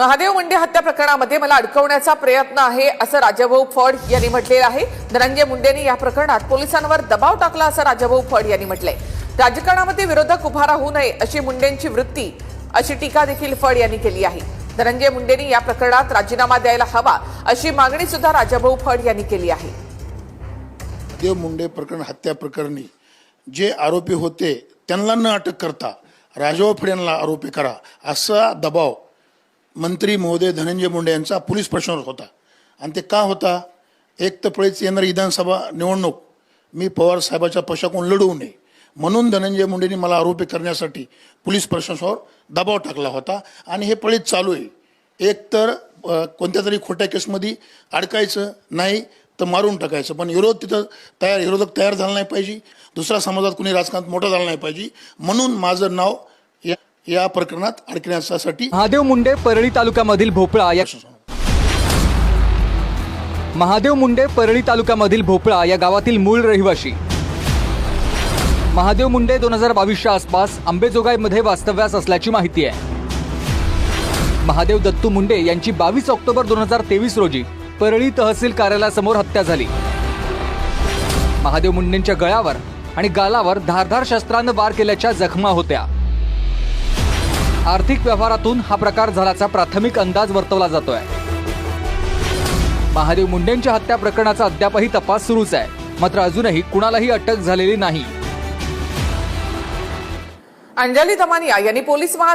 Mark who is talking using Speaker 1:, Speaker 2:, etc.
Speaker 1: महादेव मुंडे हत्या प्रकरणामध्ये मला अडकवण्याचा प्रयत्न आहे असं राजाभाऊ फड यांनी म्हटलेलं आहे. धनंजय मुंडेंनी या प्रकरणात पोलिसांवर दबाव टाकला असं राजाभाऊ फड यांनी म्हटलंय. राजकारणामध्ये विरोधक उभारा होऊ नये अशी मुंडेंची वृत्ती अशी टीका देखील फड यांनी केली आहे. धनंजय मुंडेंनी या प्रकरणात राजीनामा द्यायला हवा अशी मागणी सुद्धा राजाभाऊ फड यांनी केली आहे.
Speaker 2: देव मुंडे प्रकरण हत्या प्रकरणी जे आरोपी होते त्यांना न अटक करता राजाभाऊ फड यांना आरोपी करा असा दबाव मंत्री महोदय धनंजय मुंडे यांचा पोलीस प्रश्नावर होता. आणि ते का होता? एक तर पळीच येणारी विधानसभा निवडणूक. मी पवार साहेबाच्या पक्षाकडून लढवू नये. म्हणून धनंजय मुंडेंनी मला आरोपी करण्यासाठी पोलीस प्रशासनावर दबाव टाकला होता. आणि हे पळीत चालू आहे. एक तर कोणत्या तरी खोट्या केसमध्ये अडकायचं नाही तर मारून टाकायचं. पण विरोध तिथं तयार विरोधक तयार झाला नाही पाहिजे. दुसऱ्या समाजात कोणी राजकारणात मोठं झालं नाही पाहिजे. म्हणून माझं नाव या प्रकरणात अडकण्यासाठी
Speaker 3: महादेव मुंडे परळी तालुक्यामधील भोपळा या महादेव मुंडे परळी तालुक्यामधील भोपळा या गावातील मूळ रहिवाशी. महादेव मुंडे दोन हजार बावीसच्या आसपास आंबेजोगाईमध्ये वास्तव्यास असल्याची माहिती आहे. महादेव दत्तू मुंडे यांची बावीस ऑक्टोबर दोन हजार तेवीस रोजी परळी तहसील कार्यालयासमोर हत्या झाली. महादेव मुंडेंच्या गळ्यावर आणि गालावर धारधार शस्त्रानं वार केल्याच्या जखमा होत्या. आर्थिक व्यवहारातून हा प्रकार झाल्याचा प्राथमिक अंदाज वर्तवला जातोय. महादेव मुंडेंच्या हत्या प्रकरणाचा अद्यापही तपास सुरूच आहे. मात्र अजूनही कुणालाही अटक झालेली नाही.
Speaker 1: अंजली दमानिया यांनी पोलीस महा